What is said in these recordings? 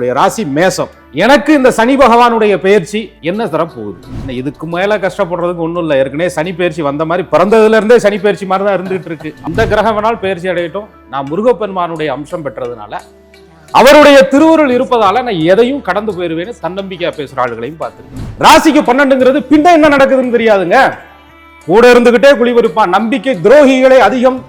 என்னுடைய ராசி மேசம் எனக்கு இந்த சனி பகவானுடைய பயிற்சி என்ன தரப்போகுது இதுக்கு மேல கஷ்டப்படுறதுக்கு ஒன்றும் இல்லை. ஏற்கனவே சனி பயிற்சி வந்த மாதிரி பிறந்ததுல இருந்தே சனி பயிற்சி மாதிரி தான் இருந்துட்டு இருக்கு. அந்த கிரகம் வேணால் பயிற்சி அடையட்டும். நான் முருகப்பெருமானுடைய அம்சம் பெற்றதுனால அவருடைய திருவுருள் இருப்பதால நான் எதையும் கடந்து போயிருவேன்னு தன்னம்பிக்கையா பேசுற ஆளுகளையும் பார்த்துருக்கேன். ராசிக்கு பன்னெண்டுங்கிறது பின்ன என்ன நடக்குதுன்னு தெரியாதுங்க. கூட இருந்துகிட்டே குளிவரிப்பான் நம்பிக்கை துரோகிகளை அதிகம்.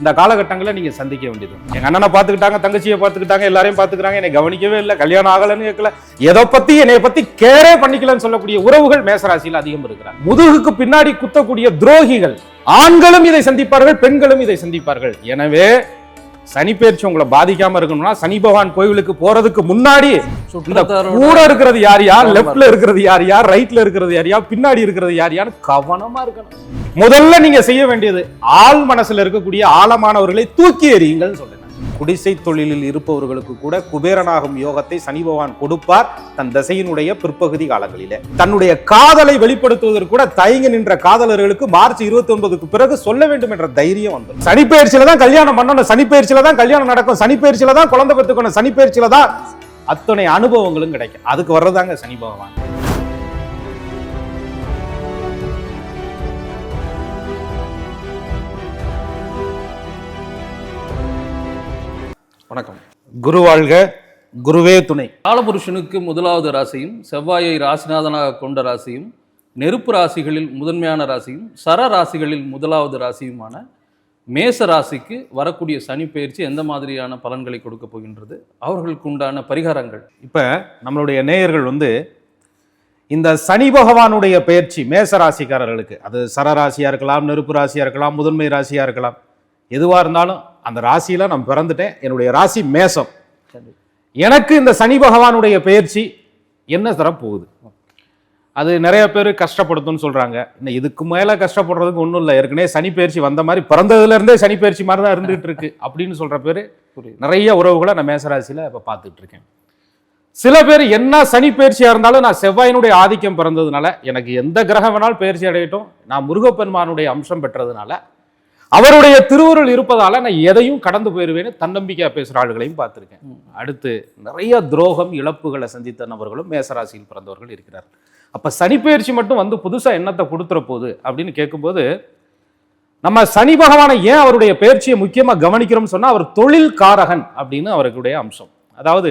இந்த காலகட்டங்களில் நீங்க சந்திக்க வேண்டியது. எங்க அண்ணனை பார்த்துக்கிட்டாங்க தங்கச்சியை பார்த்துக்கிட்டாங்க எல்லாரையும் பார்த்துக்கிறாங்க. என்னை கவனிக்கவே இல்லை கல்யாணம் ஆகலைன்னு கேட்கல. எதை பத்தி என்னை பத்தி கேரே பண்ணிக்கலன்னு சொல்லக்கூடிய உறவுகள் மேசராசியில் அதிகம் இருக்கிறாங்க முதுகுக்கு பின்னாடி குத்தக்கூடிய துரோகிகள் ஆண்களும் இதை சந்திப்பார்கள் பெண்களும் இதை சந்திப்பார்கள். எனவே சனி பயிற்சி உங்களை பாதிக்காம இருக்கணும்னா சனி பகவான் கோயிலுக்கு போறதுக்கு முன்னாடி இந்த கூட இருக்கிறது யார் யார்? ஆமா. லெஃப்ட்ல இருக்கிறது யார் யார்? ரைட்ல இருக்கிறது யார் யார்? பின்னாடி இருக்கிறது யார் யார் கவனமா இருக்கணும். முதல்ல நீங்க செய்ய வேண்டியது ஆள் மனசுல இருக்கக்கூடிய ஆழமானவர்களை தூக்கி எறியுங்கள் சொல்லுங்க குடிசை தொழிலில் இருப்பவர்களுக்கு கூட குபேரனாகும் யோகத்தை சனி பகவான் கொடுப்பார் தன் தசையினுடைய பிற்பகுதி காலங்களிலே. தன்னுடைய காதலை வெளிப்படுத்துவதற்கு கூட தயங்கி நின்ற காதலர்களுக்கு மார்ச் இருபத்தி ஒன்பதுக்கு பிறகு சொல்ல வேண்டும் என்ற தைரியம் வந்தது சனிப்பெயர்ச்சியில தான் கல்யாணம் பண்ணணும் சனிப்பெயர்ச்சியில தான் கல்யாணம் நடக்கும் சனிப்பெயர்ச்சியில தான் குழந்தை பெற்றுக்கணும் சனிப்பெயர்ச்சியில தான் அத்தனை அனுபவங்களும் கிடைக்கும். அதுக்கு வர்றதாங்க சனி பகவான். வணக்கம். குரு வாழ்க குருவே துணை. காலபுருஷனுக்கு முதலாவது ராசியும் செவ்வாயை ராசிநாதனாக கொண்ட ராசியும் நெருப்பு ராசிகளில் முதன்மையான ராசியும் சர ராசிகளில் முதலாவது ராசியுமான மேச ராசிக்கு வரக்கூடிய சனி பயிற்சி எந்த மாதிரியான பலன்களை கொடுக்க போகின்றது? அவர்களுக்கு உண்டான பரிகாரங்கள். இப்ப நம்மளுடைய நேயர்கள் வந்து இந்த சனி பகவானுடைய பயிற்சி மேச ராசிக்காரர்களுக்கு அது சரராசியா இருக்கலாம் நெருப்பு ராசியா இருக்கலாம் முதன்மை ராசியா இருக்கலாம் எதுவா இருந்தாலும் அந்த ராசியில நான் பிறந்துட்டேன். என்னுடைய ராசி மேசம் எனக்கு இந்த சனி பகவானுடைய பயிற்சி என்ன தரப்போகுது அது நிறைய பேர் கஷ்டப்படுத்தும்னு சொல்றாங்க. இன்னும் இதுக்கு மேல கஷ்டப்படுறதுக்கு ஒன்றும் இல்லை. ஏற்கனவே சனி பயிற்சி வந்த மாதிரி பிறந்ததுல இருந்தே சனி பயிற்சி மாதிரி தான் இருந்துகிட்டு இருக்கு அப்படின்னு சொல்ற பேர் நிறைய உறவுகளை நான் மேசராசியில் இப்போ பார்த்துட்டு இருக்கேன். சில பேர் என்ன சனி பயிற்சியா இருந்தாலும் நான் செவ்வாயினுடைய ஆதிக்கம் பிறந்ததுனால எனக்கு எந்த கிரகம் வேணாலும் பயிற்சி அடையட்டும். நான் முருகப்பெருமானுடைய அம்சம் பெற்றதுனால அவருடைய திருவுருள் இருப்பதால நான் எதையும் கடந்து போயிடுவேன்னு தன்னம்பிக்கையா பேசுற ஆளுகளையும் பார்த்துருக்கேன். அடுத்து நிறைய துரோகம் இழப்புகளை சந்தித்த நபர்களும் மேசராசியில் பிறந்தவர்கள் இருக்கிறார். அப்ப சனிப்பயிற்சி மட்டும் வந்து புதுசா என்னத்தை கொடுத்துற போகுது அப்படின்னு கேட்கும்போது நம்ம சனி பகவானை ஏன் அவருடைய பயிற்சியை முக்கியமாக கவனிக்கிறோம்னு சொன்னால் அவர் தொழில் காரகன் அப்படின்னு அவருடைய அம்சம். அதாவது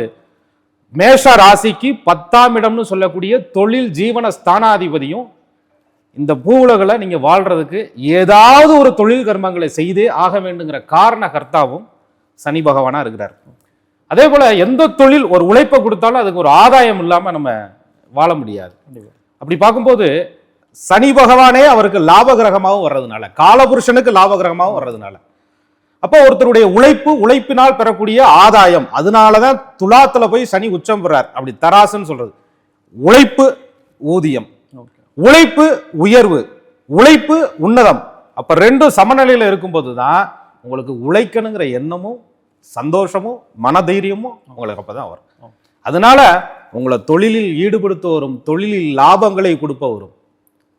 மேஷ ராசிக்கு பத்தாம் இடம்னு சொல்லக்கூடிய தொழில் ஜீவன ஸ்தானாதிபதியும் இந்த பூவுலகில் நீங்க வாழ்றதுக்கு ஏதாவது ஒரு தொழில் கர்மங்களை செய்தே ஆக வேண்டுங்கிற காரண கர்த்தாவும் சனி பகவானா இருக்கிறார். அதே போல எந்த தொழில் ஒரு உழைப்பை கொடுத்தாலும் அதுக்கு ஒரு ஆதாயம் இல்லாம நம்ம வாழ முடியாது. அப்படி பார்க்கும்போது சனி பகவானே அவருக்கு லாப கிரகமாகவும் வர்றதுனால காலபுருஷனுக்கு லாப கிரகமாகவும் வர்றதுனால. அப்போ ஒருத்தருடைய உழைப்பு உழைப்பினால் பெறக்கூடிய ஆதாயம் அதனாலதான் துலாத்துல போய் சனி உச்சம் பெறார். அப்படி தராசுன்னு சொல்றது. உழைப்பு ஊதியம். உழைப்பு உயர்வு. உழைப்பு உன்னதம். அப்ப ரெண்டும் சமநிலையில இருக்கும்போது தான் உங்களுக்கு உழைக்கணுங்கிற எண்ணமும் சந்தோஷமும் மனதைரியமும் உங்களுக்கு அப்பதான் வரும். அதனால உங்களை தொழிலில் ஈடுபடுத்துவரும் தொழிலில் லாபங்களை கொடுப்பவரும்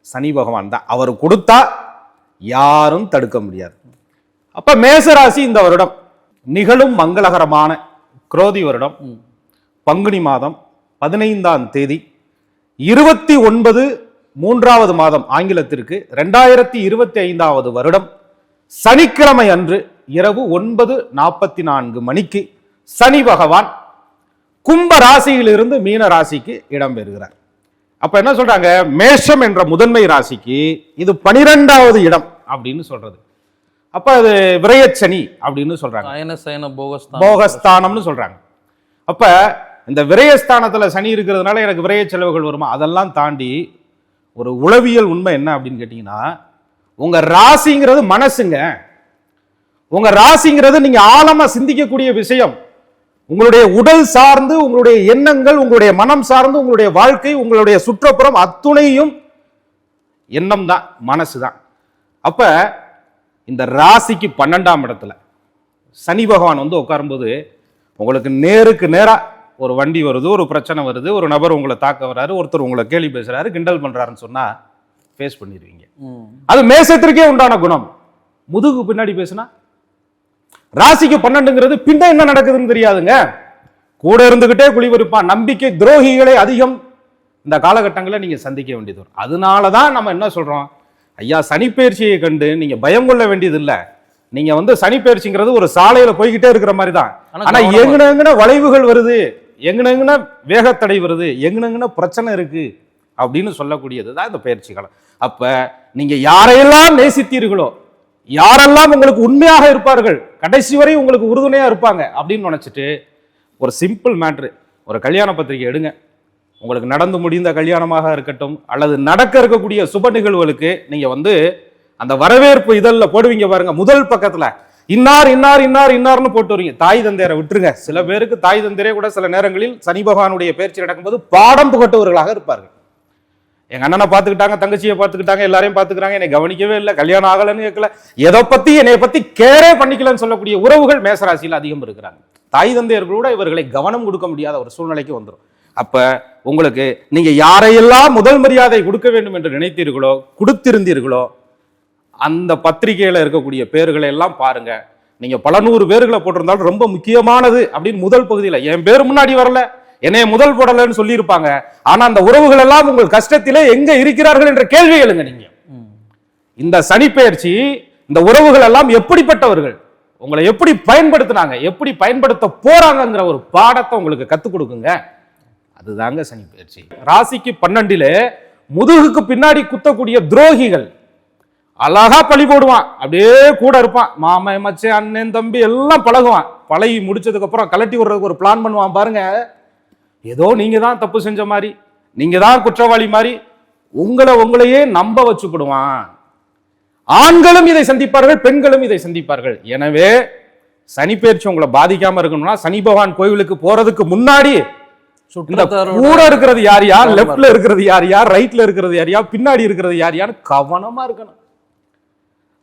சனி பகவான் தான். அவர் கொடுத்தா யாரும் தடுக்க முடியாது. அப்ப மேசராசி இந்த வருடம் நிகழும் மங்களகரமான குரோதி வருடம். பங்குனி மாதம் பதினைந்தாம் தேதி. இருபத்தி ஒன்பது மூன்றாவது மாதம் ஆங்கிலத்திற்கு ரெண்டாயிரத்தி இருபத்தி ஐந்தாவது வருடம் சனிக்கிழமை அன்று இரவு ஒன்பது நாற்பத்தி நான்கு மணிக்கு சனி பகவான் கும்ப ராசியிலிருந்து மீன ராசிக்கு இடம்பெறுகிறார் அப்ப என்ன சொல்றாங்க? மேஷம் என்ற முதன்மை ராசிக்கு இது பனிரெண்டாவது இடம் அப்படின்னு சொல்றது. அப்ப அது விரயச்சனி அப்படின்னு சொல்றாங்க. போகஸ்தானம்னு சொல்றாங்க. அப்ப இந்த விரயஸ்தானத்துல சனி இருக்கிறதுனால எனக்கு விரய செலவுகள் வருமா? அதெல்லாம் தாண்டி ஒரு உளவியல் உண்மை என்ன அப்படின்னு கேட்டீங்கன்னா உங்க ராசிங்கிறது மனசுங்க. உங்க ராசிங்கிறது நீங்க ஆழமா சிந்திக்கக்கூடிய விஷயம். உங்களுடைய உடல் சார்ந்து உங்களுடைய எண்ணங்கள் உங்களுடைய மனம் சார்ந்து உங்களுடைய வாழ்க்கை உங்களுடைய சுற்றுப்புறம் அத்துணையும் எண்ணம் தான் மனசு தான். அப்ப இந்த ராசிக்கு பன்னெண்டாம் இடத்துல சனி பகவான் வந்து உட்காரும்போது உங்களுக்கு நேருக்கு நேராக ஒரு வண்டி வருது ஒரு பிரச்சனை வருது ஒரு நபர் உங்களை தாக்க வர்றாரு ஒருத்தர் உங்களை கேலி பேசுறாரு கிண்டல் பண்றாருன்னு சொன்னா ஃபேஸ் பண்ணிடுவீங்க. அது மேசத்திற்கே உண்டான குணம். முதுகு பின்னாடி பேசுனா ராசிக்கு பன்னெண்டுங்கிறது பின்ன என்ன நடக்குதுன்னு தெரியாதுங்க. கூட இருந்துகிட்டே குழிபறிப்பான் நம்பிக்கை துரோகிகளை அதிகம் இந்த காலகட்டங்களில் நீங்க சந்திக்க வேண்டியது வரும். அதனால தான் நம்ம என்ன சொல்றோம்? ஐயா சனிப்பெயர்ச்சியை கண்டு நீங்க பயம் கொள்ள வேண்டியது இல்ல நீங்க வந்து சனிப்பெயர்ச்சிங்கிறது ஒரு சாலையில போய்கிட்டே இருக்கிற மாதிரி தான் ஆனா ஆனா கவனமா எங்கன எங்கன வளைவுகள் வருது. எங்கன வேகத்தடை வருது எங்கன பிரச்சனை இருக்கு அப்படின்னு சொல்லக்கூடியது தான் இந்த பயிற்சி காலம் அப்ப நீங்க யாரையெல்லாம் நேசித்தீர்களோ யாரெல்லாம் உங்களுக்கு உண்மையாக இருப்பார்கள் கடைசி வரை உங்களுக்கு உறுதுணையா இருப்பாங்க அப்படின்னு நினைச்சிட்டு ஒரு சிம்பிள் மேட்ரு ஒரு கல்யாண பத்திரிக்கை எடுங்க உங்களுக்கு நடந்து முடிந்த கல்யாணமாக இருக்கட்டும் அல்லது நடக்க இருக்கக்கூடிய சுப நிகழ்வுகளுக்கு நீங்க வந்து அந்த வரவேற்பு இதழில் போடுவீங்க பாருங்க முதல் பக்கத்துல இன்னார் இன்னார் இன்னார் இன்னார்னு போட்டு வரீங்க. தாய் தந்தையரை விட்டுருங்க. சில பேருக்கு தாய் தந்தையரே கூட சில நேரங்களில் சனி பகவானுடைய பயிற்சி நடக்கும்போது பாடம் புகட்டவர்களாக இருப்பார்கள். எங்க அண்ணனை பார்த்துக்கிட்டாங்க தங்கச்சியை பார்த்துக்கிட்டாங்க எல்லாரையும் பார்த்துக்கிறாங்க. என்னை கவனிக்கவே இல்லை கல்யாணம் ஆகலைன்னு கேட்கல. எதை பத்தி என்னை பத்தி கேரே பண்ணிக்கலன்னு சொல்லக்கூடிய உறவுகள் மேசராசியில் அதிகம் இருக்கிறாங்க. தாய் தந்தையர்களோட இவர்களை கவனம் கொடுக்க முடியாத ஒரு சூழ்நிலைக்கு வந்துடும் அப்ப உங்களுக்கு நீங்க யாரையெல்லாம் முதல் மரியாதை கொடுக்க வேண்டும் என்று நினைத்தீர்களோ கொடுத்திருந்தீர்களோ அந்த பத்திரிகையில இருக்கக்கூடிய பேர்களை எல்லாம் பாருங்க. நீங்க பல நூறு பேர்களை போட்டிருந்தாலும் ரொம்ப முக்கியமானது அப்படின்னு முதல் பகுதியில. என் பேர் முன்னாடி வரல. என்னைய முதல் போடலன்னு சொல்லியிருப்பாங்க. ஆனா அந்த உறவுகள் எல்லாம் உங்கள் கஷ்டத்திலே எங்க இருக்கிறார்கள் என்ற கேள்வி எழுங்க நீங்க. ம். இந்த சனிப்பெயர்ச்சி இந்த உறவுகள் எல்லாம் எப்படிப்பட்டவர்கள்? உங்களை எப்படி பயன்படுத்துனாங்க? எப்படி பயன்படுத்த போறாங்கங்கிற ஒரு பாடத்தை உங்களுக்கு கத்துக் கொடுக்குங்க. அதுதாங்க சனிப்பெயர்ச்சி. ராசிக்கு பன்னெண்டிலே முதுகுக்கு பின்னாடி குத்தக்கூடிய துரோகிகள் அழகா பழி போடுவான். அப்படியே கூட இருப்பான். மாமன் மச்சான் அண்ணன் தம்பி எல்லாம் பழகுவான். பழகி முடிச்சதுக்கு அப்புறம் கலட்டி விடுறதுக்கு ஒரு பிளான் பண்ணுவான் பாருங்க. ஏதோ நீங்க தான் தப்பு செஞ்ச மாதிரி நீங்க தான் குற்றவாளி மாதிரி உங்களை உங்களையே நம்ப வச்சுக்கிடுவான். ஆண்களும் இதை சந்திப்பார்கள் பெண்களும் இதை சந்திப்பார்கள். எனவே சனிப்பெயர்ச்சி உங்களை பாதிக்காம இருக்கணும்னா சனி பகவான் கோயிலுக்கு போறதுக்கு முன்னாடி இந்த கூட இருக்கிறது யார் யார் லெஃப்ட்ல இருக்கிறது யார் யார் ரைட்ல இருக்கிறது யார் யார் பின்னாடி இருக்கிறது யார் யார் கவனமா இருக்கணும்.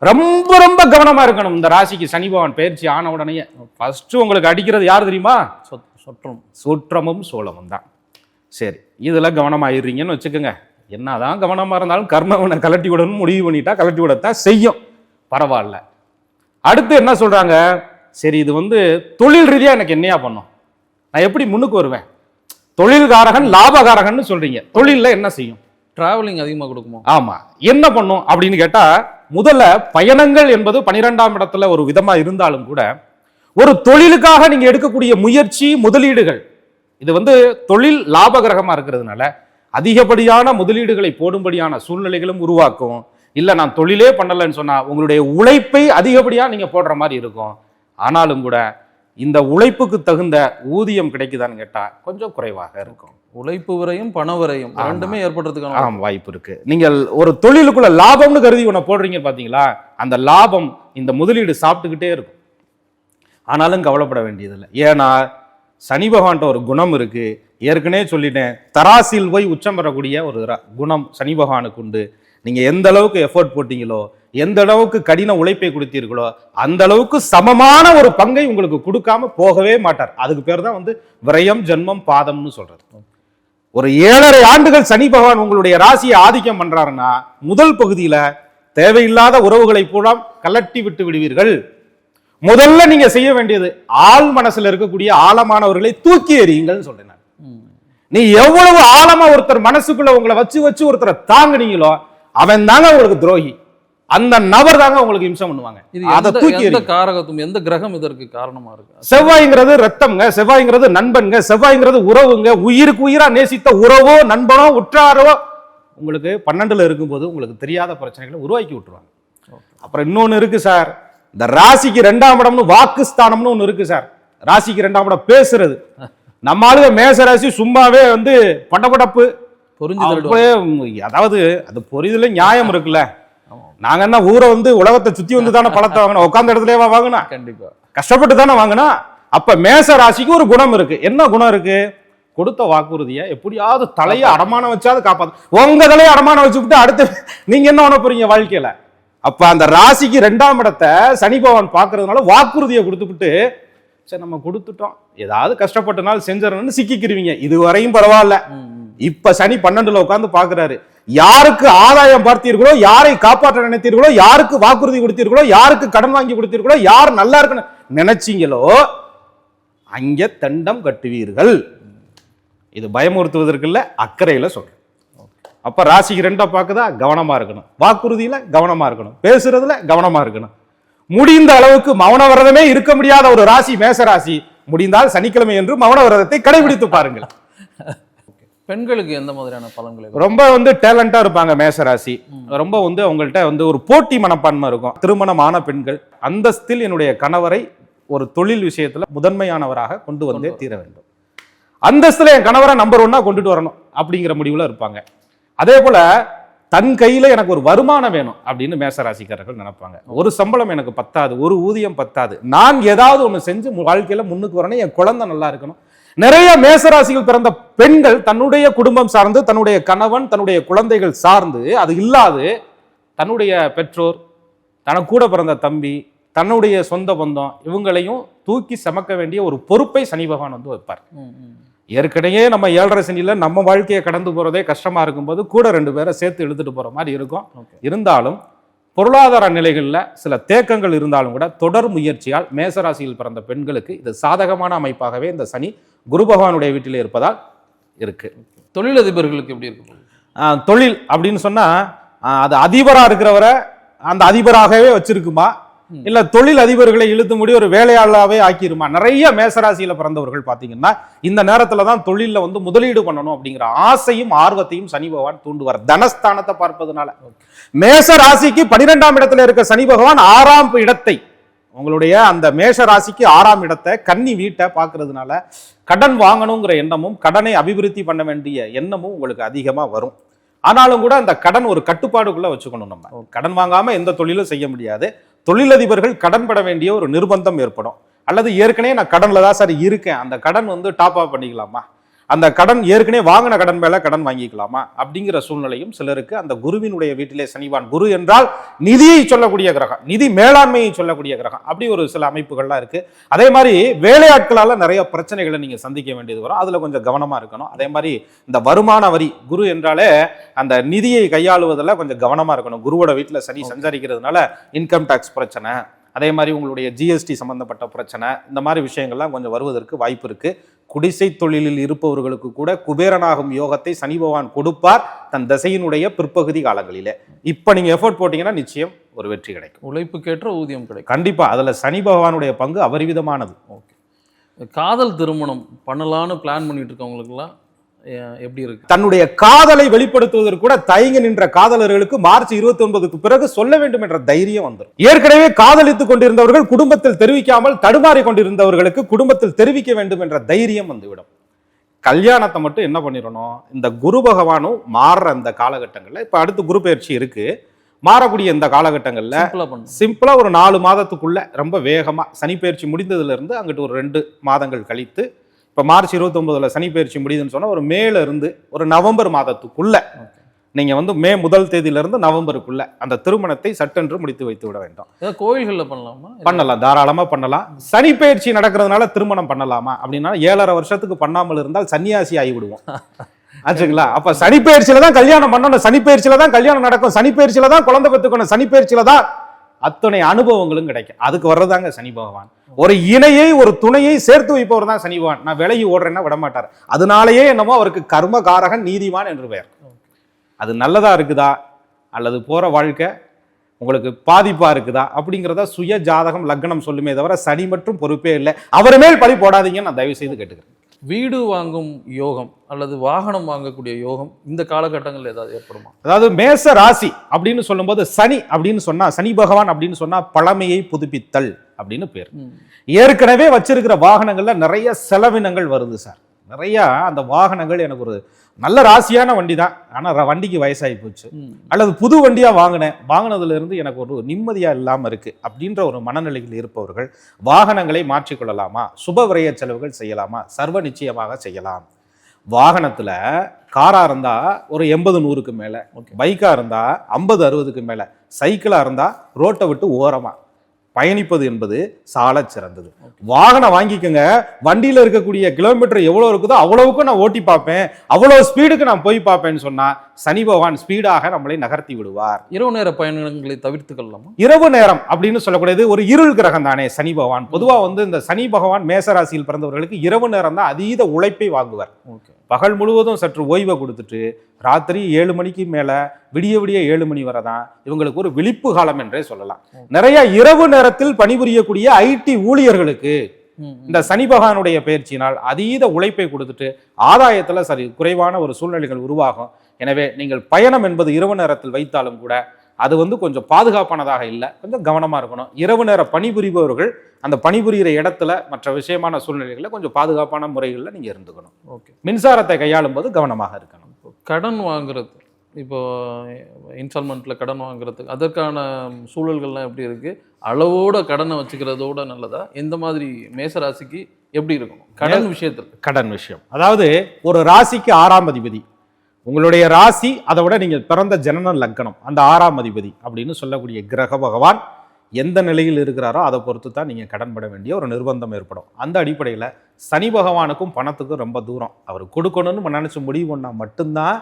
ரொம்ப ரொம்ப கவனமா இருக்கணும். இந்த ராசிக்கு சனி பகவான் பயிற்சி ஆன உடனே ஃபர்ஸ்ட் உங்களுக்கு அடிக்கிறது யார் தெரியுமா? சொற்றம் சுற்றமும். சோளமும் தான். சரி இதுல கவனமாயிடுறீங்கன்னு வச்சுக்கோங்க. என்னதான் கவனமா இருந்தாலும் கர்மவனை கலட்டி விடணும்னு முடிவு பண்ணிட்டா கலட்டி விடத்தான் செய்யும். பரவாயில்ல. அடுத்து என்ன சொல்றாங்க? சரி இது வந்து தொழில் ரீதியா எனக்கு என்னையா பண்ணும்? நான் எப்படி முன்னுக்கு வருவேன்? தொழில்காரகன் லாபகாரகன்னு சொல்றீங்க. தொழில்ல என்ன செய்யும்? டிராவலிங் அதிகமா கொடுக்குமா? ஆமா. என்ன பண்ணும் அப்படின்னு கேட்டா முதல்ல பயணங்கள் என்பது பனிரெண்டாம் இடத்துல ஒரு விதமா இருந்தாலும் கூட ஒரு தொழிலுக்காக நீங்க எடுக்கக்கூடிய முயற்சி முதலீடுகள் இது வந்து தொழில் லாபகரகமா இருக்கிறதுனால அதிகப்படியான முதலீடுகளை போடும்படியான சூழ்நிலைகளும் உருவாக்கும். இல்லை நான் தொழிலே பண்ணலைன்னு சொன்னால் உங்களுடைய உழைப்பை அதிகப்படியாக நீங்கள் போடுற மாதிரி இருக்கும். ஆனாலும் கூட இந்த உழைப்புக்கு தகுந்த ஊதியம் கிடைக்குதான்னு கேட்டால் கொஞ்சம் குறைவாக இருக்கும். உழைப்பு விரையும் பண விரையும். ரெண்டுமே ஏற்படுறதுக்கான வாய்ப்பு இருக்கு. நீங்கள் ஒரு தொழிலுக்குள்ள லாபம்னு கருதி ஒண்ண போடுறீங்க பாத்தீங்களா? அந்த லாபம் இந்த முதலீடு சாப்பிட்டுக்கிட்டே இருக்கும். ஆனாலும் கவலைப்பட வேண்டியதில்லை. ஏன்னா சனி பகவான்கிட்ட ஒரு குணம் இருக்கு. ஏற்கனவே சொல்லிட்டேன் தராசில் போய் உச்சம் பெறக்கூடிய ஒரு குணம் சனி பகவானுக்கு உண்டு. நீங்க எந்த அளவுக்கு எஃபோர்ட் போட்டீங்களோ எந்த அளவுக்கு கடின உழைப்பை கொடுத்தீர்களோ அந்த அளவுக்கு சமமான ஒரு பங்கை உங்களுக்கு கொடுக்காம போகவே மாட்டார். அதுக்கு பேர் தான் வந்து விரயம் ஜென்மம் பாதம்னு சொல்றது. ஒரு ஏழரை ஆண்டுகள் சனி பகவான் உங்களுடைய ராசியை ஆதிக்கம் பண்றாருன்னா முதல் பகுதியில தேவையில்லாத உறவுகளை பூரா கலட்டி விட்டு விடுவீர்கள். முதல்ல நீங்க செய்ய வேண்டியது ஆள் மனசுல இருக்கக்கூடிய ஆழமானவர்களை தூக்கி எறியுங்கள் சொல்றேன் நீ எவ்வளவு ஆழமா ஒருத்தர் மனசுக்குள்ள உங்களை வச்சு வச்சு ஒருத்தரை தாங்குனீங்களோ அவன் தாங்க உங்களுக்கு துரோகி. அந்த நபர் தாங்க உங்களுக்கு இம்சம் பண்ணுவாங்க. அதை தூக்கி எந்த. காரகத்துவம் எந்த கிரகம் இதற்கு காரணமா இருக்கு? செவ்வாய்ங்கிறது ரத்தம்ங்க செவ்வாய்ங்கிறது நண்பன்ங்க செவ்வாய்ங்கிறது உறவுங்க உயிருக்கு உயிரா நேசித்த உறவோ நண்பனோ உற்றாரோ உங்களுக்கு பன்னெண்டுல இருக்கும்போது உங்களுக்கு தெரியாத பிரச்சனைகளை உருவாக்கி விட்டுருவாங்க. அப்புறம் இன்னொன்னு இருக்கு சார். இந்த ராசிக்கு ரெண்டாம் இடம்னு வாக்குஸ்தானம்னு ஒண்ணு இருக்கு சார். ராசிக்கு ரெண்டாம் இடம் பேசுறது. நம்ம ஆளுங்க மேச ராசி சும்மாவே வந்து படபடப்பு. புரிஞ்சு அதாவது அது பொரிதல நியாயம் இருக்குல்ல. நாங்க என்ன ஊரை வந்து உலகத்தை சுத்தி வந்து தானே பழத்தை வாங்கணும் உட்காந்த இடத்துலயே வாங்கினா. கண்டிப்பா. கஷ்டப்பட்டு தானே வாங்கினா. அப்ப மேச ராசிக்கு ஒரு குணம் இருக்கு. என்ன குணம் இருக்கு? கொடுத்த வாக்குறுதியை எப்படியாவது தலையை அடமானம் வச்சாவது காப்பாத்து. உங்க தலையை அடமானம் வச்சுக்கிட்டு அடுத்து நீங்க என்ன பண்ண போறீங்க வாழ்க்கையில? அப்ப அந்த ராசிக்கு ரெண்டாம் இடத்தை சனி பகவான் பாக்குறதுனால வாக்குறுதியை கொடுத்துவிட்டு சரி நம்ம கொடுத்துட்டோம். ஏதாவது கஷ்டப்பட்ட நாள் செஞ்சிடணும்னு சிக்கிக்கிருவீங்க. இது வரையும் பரவாயில்ல. இப்ப சனி பன்னெண்டுல உட்கார்ந்து பாக்குறாரு யாருக்கு ஆதாயம் பார்த்தீர்களோ யாரை காப்பாற்ற நினைத்தீர்களோ யாருக்கு வாக்குறுதி கொடுத்தீர்களோ யாருக்கு கடன் வாங்கி கொடுத்தீர்களோ யார் நல்லா இருக்குன்னு நினைச்சீங்களோ அங்கே தண்டம் கட்டுவீர்கள். இது பயமுறுத்துவதற்குள்ள அக்கறையில் சொல்றேன். அப்ப ராசிக்கு ரெண்டா பார்க்குதா? கவனமா இருக்கணும். வாக்குறுதியில கவனமா இருக்கணும். பேசுறதுல கவனமா இருக்கணும். முடிந்த அளவுக்கு மௌன விரதமே இருக்க முடியாத ஒரு ராசி மேச ராசி முடிந்தால் சனிக்கிழமை என்று மௌன விரதத்தை கடைபிடித்து பாருங்கள். பெண்களுக்கு எந்த மாதிரியான பலன்களை ரொம்ப வந்து டேலண்டா இருப்பாங்க மேசராசி. ரொம்ப வந்து அவங்கள்ட்ட வந்து ஒரு போட்டி மனப்பான்மை இருக்கும். திருமணமான பெண்கள் அந்தஸ்தில் என்னுடைய கணவரை ஒரு தொழில் விஷயத்துல முதன்மையானவராக கொண்டு வந்தே தீர வேண்டும். அந்தஸ்துல என் கணவரை நம்பர் ஒன்னா கொண்டுட்டு வரணும் அப்படிங்கிற முடிவுல இருப்பாங்க. அதே போல தன் கையில எனக்கு ஒரு வருமானம் வேணும் அப்படின்னு மேசராசிக்காரர்கள் நினைப்பாங்க. ஒரு சம்பளம் எனக்கு பத்தாது ஒரு ஊதியம் பத்தாது. நான் ஏதாவது ஒண்ணு செஞ்சு வாழ்க்கையில முன்னுக்கு வரணும். என் குழந்தை நல்லா இருக்கணும். நிறைய மேசராசிகள் பிறந்த பெண்கள் தன்னுடைய குடும்பம் சார்ந்து தன்னுடைய கணவன் தன்னுடைய குழந்தைகள் சார்ந்து அது இல்லாது தன்னுடைய பெற்றோர் தனக்கு கூட பிறந்த தம்பி தன்னுடைய சொந்த பந்தம் இவங்களையும் தூக்கி சமக்க வேண்டிய ஒரு பொறுப்பை சனி பகவான் வந்து வைப்பார். ஏற்கனவே நம்ம ஏழரை சனியில நம்ம வாழ்க்கையை கடந்து போறதே கஷ்டமா இருக்கும்போது கூட ரெண்டு பேரை சேர்த்து இழுத்துட்டு போற மாதிரி இருக்கும். இருந்தாலும் பொருளாதார நிலைகளில் சில தேக்கங்கள் இருந்தாலும் கூட தொடர் முயற்சியால் மேசராசியில் பிறந்த பெண்களுக்கு இது சாதகமான அமைப்பாகவே இந்த சனி குரு பகவானுடைய வீட்டிலே இருப்பதால் இருக்கு. தொழிலதிபர்களுக்கு எப்படி இருக்கு? ஆஹ் தொழில் அப்படின்னு சொன்னா ஆஹ் அது அதிபரா இருக்கிறவரை அந்த அதிபராகவே வச்சிருக்குமா. இல்ல தொழில் அதிபர்களை இழுத்து முடி ஒரு வேலையாளாவே ஆக்கிருமா? நிறைய மேசராசியில பிறந்தவர்கள் பாத்தீங்கன்னா இந்த நேரத்துல தான் தொழில்ல வந்து முதலீடு பண்ணணும் அப்படிங்கிற ஆசையும் ஆர்வத்தையும் சனி பகவான் தூண்டுவார். தனஸ்தானத்தை பார்ப்பதனால. மேச ராசிக்கு பனிரெண்டாம் இடத்துல இருக்க சனி பகவான் ஆறாம் இடத்தை உங்களுடைய அந்த மேஷ ராசிக்கு ஆறாம் இடத்தை கன்னி வீட்டை பார்க்கறதுனால கடன் வாங்கணுங்கிற எண்ணமும் கடனை அபிவிருத்தி பண்ண வேண்டிய எண்ணமும் உங்களுக்கு அதிகமா வரும். ஆனாலும் கூட அந்த கடன் ஒரு கட்டுப்பாடுக்குள்ள வச்சுக்கணும் நம்ம. கடன் வாங்காம எந்த தொழிலும் செய்ய முடியாது. தொழிலதிபர்கள் கடன் பட வேண்டிய ஒரு நிர்பந்தம் ஏற்படும். அல்லது ஏற்கனவே நான் கடன்ல தான் சார் இருக்கேன். அந்த கடன் வந்து டாப் அப் பண்ணிக்கலாமா? அந்த கடன் ஏற்கனவே வாங்கின கடன் மேல கடன் வாங்கிக்கலாமா? அப்படிங்கிற சூழ்நிலையும் சிலருக்கு அந்த குருவினுடைய வீட்டிலே சனிவான் குரு என்றால் நிதியை சொல்லக்கூடிய கிரகம் நிதி மேலாண்மையை சொல்லக்கூடிய கிரகம் அப்படி ஒரு சில அமைப்புகள்லாம் இருக்கு. அதே மாதிரி வேலையாட்களால நிறைய பிரச்சனைகளை நீங்க சந்திக்க வேண்டியது வரும். அதுல கொஞ்சம் கவனமா இருக்கணும். அதே மாதிரி இந்த வருமான வரி குரு என்றாலே அந்த நிதியை கையாளுவதில் கொஞ்சம் கவனமா இருக்கணும். குருவோட வீட்டில் சனி சஞ்சரிக்கிறதுனால இன்கம் டேக்ஸ் பிரச்சனை அதே மாதிரி உங்களுடைய ஜிஎஸ்டி சம்பந்தப்பட்ட பிரச்சனை இந்த மாதிரி விஷயங்கள்லாம் கொஞ்சம் வருவதற்கு வாய்ப்பு இருக்கு. குடிசை தொழிலில் இருப்பவர்களுக்கு கூட குபேரனாகும் யோகத்தை சனி பகவான் கொடுப்பார் தன் தசையினுடைய பிற்பகுதி காலங்களிலே. இப்போ நீங்க எஃபோர்ட் போட்டீங்கன்னா நிச்சயம் ஒரு வெற்றி கிடைக்கும். உழைப்புக்கேற்ற ஊதியம் கிடைக்கும். கண்டிப்பா. அதுல சனி பகவானுடைய பங்கு அபரிவிதமானது. ஓகே. காதல் திருமணம் பண்ணலான்னு பிளான் பண்ணிட்டு இருக்கவங்களுக்குலாம் எப்படி இருக்கு? தன்னுடைய காதலை வெளிப்படுத்துவதற்கு கூட தயங்கி நின்ற காதலர்களுக்கு மார்ச் இருபத்தி ஒன்பதுக்கு பிறகு சொல்ல வேண்டும் என்ற தைரியம் வந்துடும் ஏற்கனவே காதலித்துக் கொண்டிருந்தவர்கள் குடும்பத்தில் தெரிவிக்காமல் தடுமாறி கொண்டிருந்தவர்களுக்கு குடும்பத்தில் தெரிவிக்க வேண்டும் என்ற தைரியம் வந்துவிடும். கல்யாணத்தை மட்டும் என்ன பண்ணிடணும்? இந்த குரு பகவானும் மாறுற இந்த காலகட்டங்கள்ல இப்ப அடுத்து குரு பயிற்சி இருக்கு. மாறக்கூடிய இந்த காலகட்டங்கள்ல சிம்பிளா பண்ணும் சிம்பிளா ஒரு நாலு மாதத்துக்குள்ள ரொம்ப வேகமா சனிப்பெயர்ச்சி முடிந்ததுல இருந்து அங்கிட்டு ஒரு ரெண்டு மாதங்கள் கழித்து இப்ப மார்ச் 29 சனி பயிற்சி முடியுதுன்னு சொன்னா ஒரு மேல இருந்து ஒரு நவம்பர் மாதத்துக்குள்ள நீங்க வந்து மே முதல் தேதியில இருந்து நவம்பருக்குள்ள அந்த திருமணத்தை சட்டென்று முடித்து வைத்து விட வேண்டும். கோயில்கள்ல பண்ணலாமா? பண்ணலாம் தாராளமா பண்ணலாம். சனி பயிற்சி நடக்கிறதுனால திருமணம் பண்ணலாமா? அப்படின்னா ஏழரை வருஷத்துக்கு பண்ணாமல் இருந்தால் சன்னியாசி ஆகிவிடுவோம். ஆச்சுங்களா? அப்ப சனி பயிற்சியில தான் கல்யாணம் பண்ணணும் சனி பயிற்சியில தான் கல்யாணம் நடக்கும் சனி பயிற்சியில தான் குழந்தை பெற்றுக்கணும் சனி பயிற்சியில தான் அத்தனை அனுபவங்களும் கிடைக்கும். அதுக்கு வர்றதாங்க சனி பகவான். ஒரு இணையை ஒரு துணையை சேர்த்து வைப்பவர் தான் சனி பகவான். நான் விலகி ஓடுறேன்னா விட மாட்டார். அதனாலேயே என்னமோ அவருக்கு கர்மகாரகன் நீதிமான் என்று பெயர். அது நல்லதா இருக்குதா? அல்லது போற வாழ்க்கை உங்களுக்கு பாதிப்பா இருக்குதா? அப்படிங்கிறத சுய ஜாதகம் லக்னம் சொல்லுமே தவிர சனி மற்றும் பொறுப்பே இல்லை. அவர் மேல் பழி போடாதீங்கன்னு நான் தயவு செய்து கேட்டுக்கிறேன். வீடு வாங்கும் யோகம் அல்லது வாகனம் வாங்கக்கூடிய யோகம் இந்த காலகட்டங்களில் ஏதாவது ஏற்படுமா? அதாவது மேச ராசி அப்படின்னு சொல்லும்போது சனி அப்படின்னு சொன்னா சனி பகவான் அப்படின்னு சொன்னா பழமையை புதுப்பித்தல் அப்படின்னு பேர். ஏற்கனவே வச்சிருக்கிற வாகனங்கள்ல நிறைய செலவினங்கள் வருது சார். நிறைய அந்த வாகனங்கள் எனக்கு ஒரு நல்ல ராசியான வண்டி தான் ஆனா ர- வண்டிக்கு வயசாகி போச்சு. அல்லது புது வண்டியா வாங்கினேன். வாங்கினதுல இருந்து எனக்கு ஒரு நிம்மதியா இல்லாம இருக்கு அப்படின்ற ஒரு மனநிலையில் இருப்பவர்கள் வாகனங்களை மாற்றிக்கொள்ளலாமா? சுப விரய செலவுகள் செய்யலாமா? சர்வ நிச்சயமாக செய்யலாம். வாகனத்துல காரா இருந்தா ஒரு எண்பது நூறுக்கு மேல. பைக்கா இருந்தா ஐம்பது அறுபதுக்கு மேல. சைக்கிளா இருந்தா ரோட்டை விட்டு ஓரமா. பயணிப்பது என்பது சாலச் சிறந்தது. வாகனம் வாங்கிக்கோங்க. வண்டியில இருக்கக்கூடிய கிலோமீட்டர் எவ்வளவு இருக்குதோ அவ்வளவுக்கும் நான் ஓட்டி பார்ப்பேன். அவ்வளவு ஸ்பீடுக்கு நான் போய் பார்ப்பேன்னு சொன்னா சனி பகவான் ஸ்பீடாக நம்மளை நகர்த்தி விடுவார். இரவு நேர பயணங்களை தவிர்த்து கொள்ளலாமா இரவு நேரம் அப்படின்னு சொல்லக்கூடியது ஒரு இருள் கிரகம் தானே சனி பகவான். பொதுவா வந்து இந்த சனி பகவான் மேசராசியில் பிறந்தவர்களுக்கு இரவு நேரம் தான் அதீத உழைப்பை வாங்குவார். ஓகே. பகல் முழுவதும் சற்று ஓய்வை கொடுத்துட்டு ராத்திரி ஏழு மணிக்கு மேல விடிய விடிய ஏழு மணி வரை தான் இவங்களுக்கு ஒரு விழிப்பு காலம் என்றே சொல்லலாம். நிறைய இரவு நேரத்தில் பணிபுரியக்கூடிய ஐடி ஊழியர்களுக்கு இந்த சனி பகவானுடைய பயிற்சியினால் அதீத உழைப்பை கொடுத்துட்டு ஆதாயத்துல சரி குறைவான ஒரு சூழ்நிலைகள் உருவாகும். எனவே நீங்கள் பயணம் என்பது இரவு நேரத்தில் வைத்தாலும் கூட அது வந்து கொஞ்சம் பாதுகாப்பானதாக இல்லை. கொஞ்சம் கவனமா இருக்கணும். இரவு நேர பணிபுரிபவர்கள் அந்த பணிபுரிகிற இடத்துல மற்ற விஷயமான சூழ்நிலைகளில் கொஞ்சம் பாதுகாப்பான முறைகளில் நீங்க இருந்துக்கணும். ஓகே. மின்சாரத்தை கையாளும் போது கவனமாக இருக்கணும். கடன் வாங்குறது இப்போ இன்ஸ்டால்மெண்ட்ல கடன் வாங்குறதுக்கு அதற்கான சூழல்கள்லாம் எப்படி இருக்கு? அளவோட கடனை வச்சுக்கிறதோட நல்லதா? எந்த மாதிரி மேசராசிக்கு எப்படி இருக்கும் கடன் விஷயத்தில் கடன் விஷயம். அதாவது ஒரு ராசிக்கு ஆறாம் அதிபதி. உங்களுடைய ராசி அதை விட நீங்கள் பிறந்த ஜனன லக்னம் அந்த ஆறாம் அதிபதி அப்படின்னு சொல்லக்கூடிய கிரக பகவான் எந்த நிலையில் இருக்கிறாரோ அதை பொறுத்து தான் நீங்கள் கடன் பட வேண்டிய ஒரு நிர்பந்தம் ஏற்படும். அந்த அடிப்படையில் சனி பகவானுக்கும் பணத்துக்கும் ரொம்ப தூரம். அவர் கொடுக்கணும்னு நினைச்சு முடிவு பண்ணா மட்டும்தான்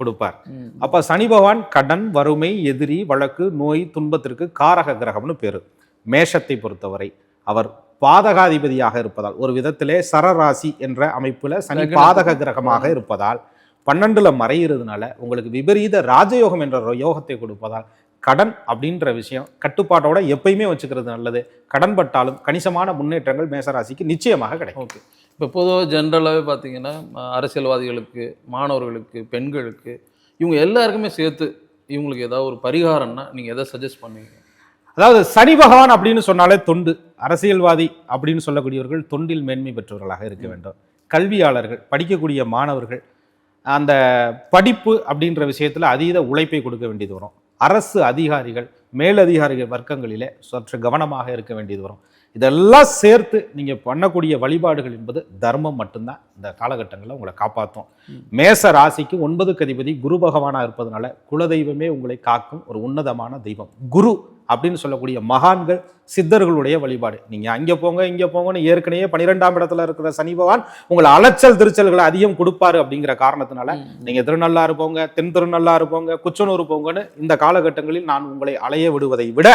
கொடுப்பார். அப்ப சனி பகவான் கடன் வறுமை எதிரி வழக்கு நோய் துன்பத்திற்கு காரக கிரகம்னு பேரு. மேஷத்தை பொறுத்தவரை அவர் பாதகாதிபதியாக இருப்பதால் ஒரு விதத்திலே சரராசி என்ற அமைப்புல சனி. பாதக கிரகமாக இருப்பதால் பன்னெண்டுல மறையிறதுனால உங்களுக்கு விபரீத ராஜயோகம் என்ற யோகத்தை கொடுப்பதால் கடன் அப்படின்ற விஷயம் கட்டுப்பாட்டோட எப்பயுமே வச்சுக்கிறது நல்லது. கடன் பட்டாலும் கணிசமான முன்னேற்றங்கள் மேசராசிக்கு நிச்சயமாக கிடைக்கும். ஓகே. இப்போ பொதுவாக ஜென்ரலாகவே பார்த்தீங்கன்னா அரசியல்வாதிகளுக்கு மாணவர்களுக்கு பெண்களுக்கு இவங்க எல்லாருக்குமே சேர்த்து இவங்களுக்கு ஏதாவது ஒரு பரிகாரம்னா நீங்கள் எதை சஜஸ்ட் பண்ணுவீங்க? அதாவது சனி பகவான் அப்படின்னு சொன்னாலே தொண்டு. அரசியல்வாதி அப்படின்னு சொல்லக்கூடியவர்கள் தொண்டில் மேன்மை பெற்றவர்களாக இருக்க வேண்டும். கல்வியாளர்கள் படிக்கக்கூடிய மாணவர்கள் அந்த படிப்பு அப்படின்ற விஷயத்துல அதீத உழைப்பை கொடுக்க வேண்டியது வரும். அரசு அதிகாரிகள் மேலதிகாரிகள் வர்க்கங்களிலே சற்று கவனமாக இருக்க வேண்டியது வரும். இதெல்லாம் சேர்த்து நீங்க பண்ணக்கூடிய வழிபாடுகள் என்பது தர்மம் மட்டும்தான். இந்த காலகட்டங்களில் உங்களை காப்பாற்றும். மேச ராசிக்கு ஒன்பதுக்கு அதிபதி குரு பகவானா இருப்பதனால குலதெய்வமே உங்களை காக்கும் ஒரு உன்னதமான தெய்வம். குரு அப்படின்னு சொல்லக்கூடிய மகான்கள் சித்தர்களுடைய வழிபாடு. நீங்க அங்க போங்க இங்க போங்கன்னு ஏற்கனவே பனிரெண்டாம் இடத்துல இருக்கிற சனி பகவான் உங்களை அலைச்சல் திருச்சல்களை அதிகம் கொடுப்பாரு அப்படிங்கிற காரணத்தினால நீங்க திருநள்ளாறு போங்க தென் திருநள்ளாறு போங்க குச்சனூர் போங்கன்னு இந்த காலகட்டங்களில் நான் உங்களை அலைய விடுவதை விட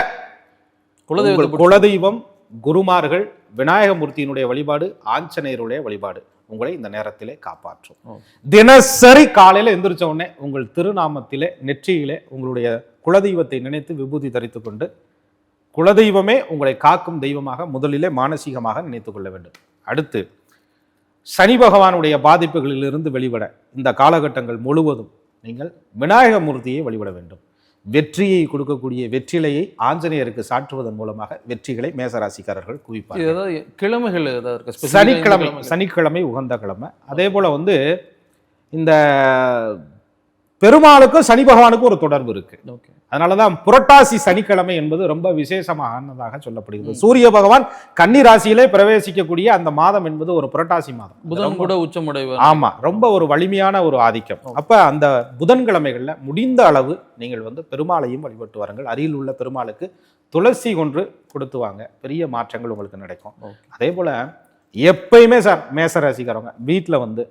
உங்கள் குலதெய்வம் குருமார்கள் விநாயகமூர்த்தியினுடைய வழிபாடு ஆஞ்சநேயருடைய வழிபாடு உங்களை இந்த நேரத்திலே காப்பாற்றும். தினசரி காலையில எந்திரிச்ச உடனே உங்கள் திருநாமத்திலே நெற்றியிலே உங்களுடைய குலதெய்வத்தை நினைத்து விபூதி தரித்து கொண்டு குலதெய்வமே உங்களை காக்கும் தெய்வமாக முதலிலே மானசீகமாக நினைத்துக் கொள்ள வேண்டும். அடுத்து சனி பகவானுடைய பாதிப்புகளிலிருந்து வெளிவட இந்த காலகட்டங்கள் முழுவதும் நீங்கள் விநாயகமூர்த்தியை வழிபட வேண்டும். வெற்றியை கொடுக்கக்கூடிய வெற்றிலையை ஆஞ்சநேயருக்கு சாற்றுவதன் மூலமாக வெற்றிகளை மேசராசிக்காரர்கள் குவிப்பார் கிழமைகள் சனிக்கிழமை? சனிக்கிழமை உகந்த கிழமை. அதே போல வந்து இந்த பெருமாளுக்கும் சனி பகவானுக்கும் ஒரு தொடர்பு இருக்கு. Okay. அதனாலதான் புரட்டாசி சனிக்கிழமை என்பது ரொம்ப விசேஷமானதாக சொல்லப்படுகிறது. சூரிய பகவான் கன்னி ராசியிலே பிரவேசிக்கக்கூடிய அந்த மாதம் என்பது ஒரு புரட்டாசி மாதம். புதன் கூட உச்சமடைவார் ஆமா ரொம்ப ஒரு வலிமையான ஒரு ஆதிக்கம். அப்ப அந்த புதன்கிழமைகள்ல முடிந்த அளவு நீங்கள் வந்து பெருமாளையும் வழிபட்டு வாருங்கள். அருகில் உள்ள பெருமாளுக்கு துளசி கொன்று கொடுத்து வாங்க. பெரிய மாற்றங்கள் உங்களுக்கு நடக்கும். அதே போல எப்பயுமே சார் மேச ராசிக்காரவங்க வீட்டில் வந்து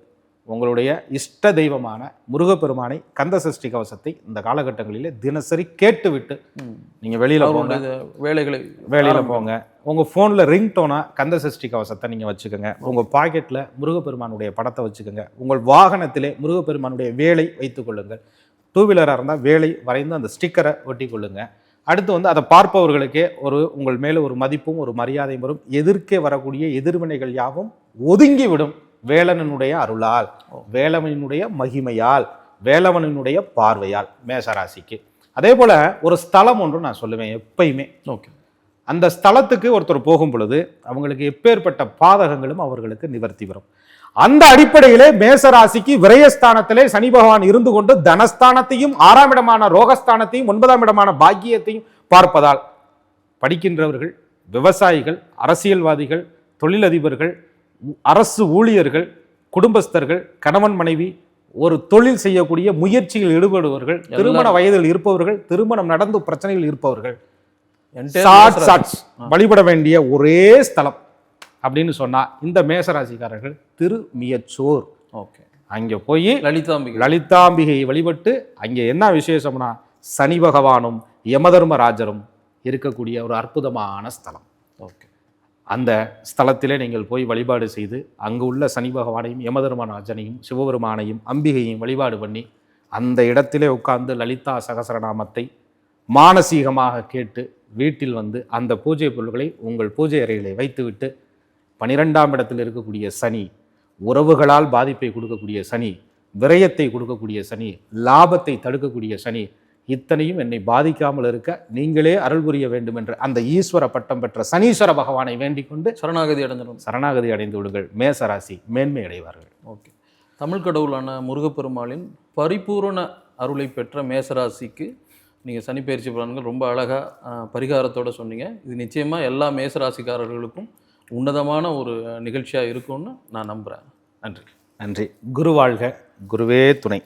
உங்களுடைய இஷ்ட தெய்வமான முருகப்பெருமானை கந்த சஷ்டி கவசத்தை இந்த காலகட்டங்களிலே தினசரி கேட்டுவிட்டு ம். நீங்க வெளியில போங்க. வேலைகளை வேலையில போங்க. உங்க போன்ல ரிங் டோனா கந்த சஷ்டி கவசத்தை நீங்க வச்சுக்கோங்க. உங்க பாக்கெட்ல முருகப்பெருமானுடைய படத்தை வச்சுக்கோங்க. உங்கள் வாகனத்திலே முருகப்பெருமானுடைய வேலை வைத்துக் கொள்ளுங்கள். டூ வீலராக இருந்தால் வேலை வரைந்து அந்த ஸ்டிக்கரை ஒட்டி கொள்ளுங்க. அடுத்து வந்து அதை பார்ப்பவர்களுக்கே ஒரு உங்கள் மேல ஒரு மதிப்பும் ஒரு மரியாதையும் வரும். எதிர்க்கே வரக்கூடிய எதிர்வினைகள் யாவும் ஒதுங்கி விடும். வேலனனுடைய அருளால் வேலவனினுடைய மகிமையால் வேலவனினுடைய பார்வையால் மேசராசிக்கு. அதே போல ஒரு ஸ்தலம் ஒன்று நான் சொல்லுவேன் எப்பயுமே. ஓகே. அந்த ஸ்தலத்துக்கு ஒருத்தர் போகும் பொழுது அவங்களுக்கு எப்பேற்பட்ட பாதகங்களும் அவர்களுக்கு நிவர்த்தி வரும். அந்த அடிப்படையிலே மேசராசிக்கு விரயஸ்தானத்திலே சனி பகவான் இருந்து கொண்டு தனஸ்தானத்தையும் ஆறாம் இடமான ரோகஸ்தானத்தையும் ஒன்பதாம் இடமான பாக்கியத்தையும் பார்ப்பதால் படிக்கின்றவர்கள் விவசாயிகள் அரசியல்வாதிகள் தொழிலதிபர்கள் அரசு ஊழியர்கள் குடும்பஸ்தர்கள் கணவன் மனைவி ஒரு தொழில் செய்யக்கூடிய முயற்சியில் ஈடுபடுபவர்கள் திருமண வயதில் இருப்பவர்கள் திருமணம் நடந்து பிரச்சனையில் இருப்பவர்கள். வழிபட வேண்டிய ஒரே ஸ்தலம் அப்படின்னு சொன்னா இந்த மேசராசிக்காரர்கள் திருமியச்சோர். ஓகே. அங்க போய் லலிதாம்பிகை. லலிதாம்பிகையை வழிபட்டு அங்கே என்ன விசேஷம்னா சனி பகவானும் யமதர்மராஜரும் இருக்கக்கூடிய ஒரு அற்புதமான ஸ்தலம். ஓகே. அந்த ஸ்தலத்திலே நீங்கள் போய் வழிபாடு செய்து அங்கு உள்ள சனி பகவானையும் யமதர்மராஜனையும் சிவபெருமானையும் அம்பிகையும் வழிபாடு பண்ணி அந்த இடத்திலே உட்கார்ந்து லலிதா சகசரநாமத்தை மானசீகமாக கேட்டு வீட்டில் வந்து அந்த பூஜை பொருள்களை உங்கள் பூஜை அறையிலே வைத்துவிட்டு பனிரெண்டாம் இடத்தில் இருக்கக்கூடிய சனி உறவுகளால் பாதிப்பை கொடுக்கக்கூடிய சனி விரயத்தை கொடுக்கக்கூடிய சனி லாபத்தை தடுக்கக்கூடிய சனி இத்தனையும் என்னை பாதிக்காமல் இருக்க நீங்களே அருள் புரிய வேண்டும் என்று அந்த ஈஸ்வர பட்டம் பெற்ற சனீஸ்வர பகவானை வேண்டிக் கொண்டு சரணாகதி அடைஞ்சிடும் சரணாகதி அடைந்து விடுங்கள். மேசராசி மேன்மை அடைவார்கள் ஓகே. தமிழ் கடவுளான முருகப்பெருமாளின் பரிபூரண அருளை பெற்ற மேசராசிக்கு நீங்கள் சனிப்பெயர்ச்சி பலன்கள் ரொம்ப அழகாக பரிகாரத்தோட சொன்னீங்க. இது நிச்சயமாக எல்லா மேசராசிக்காரர்களுக்கும் உன்னதமான ஒரு நிகழ்ச்சியாக இருக்கும்னு நான் நம்புகிறேன் நன்றி. நன்றி. குரு வாழ்க. குருவே துணை.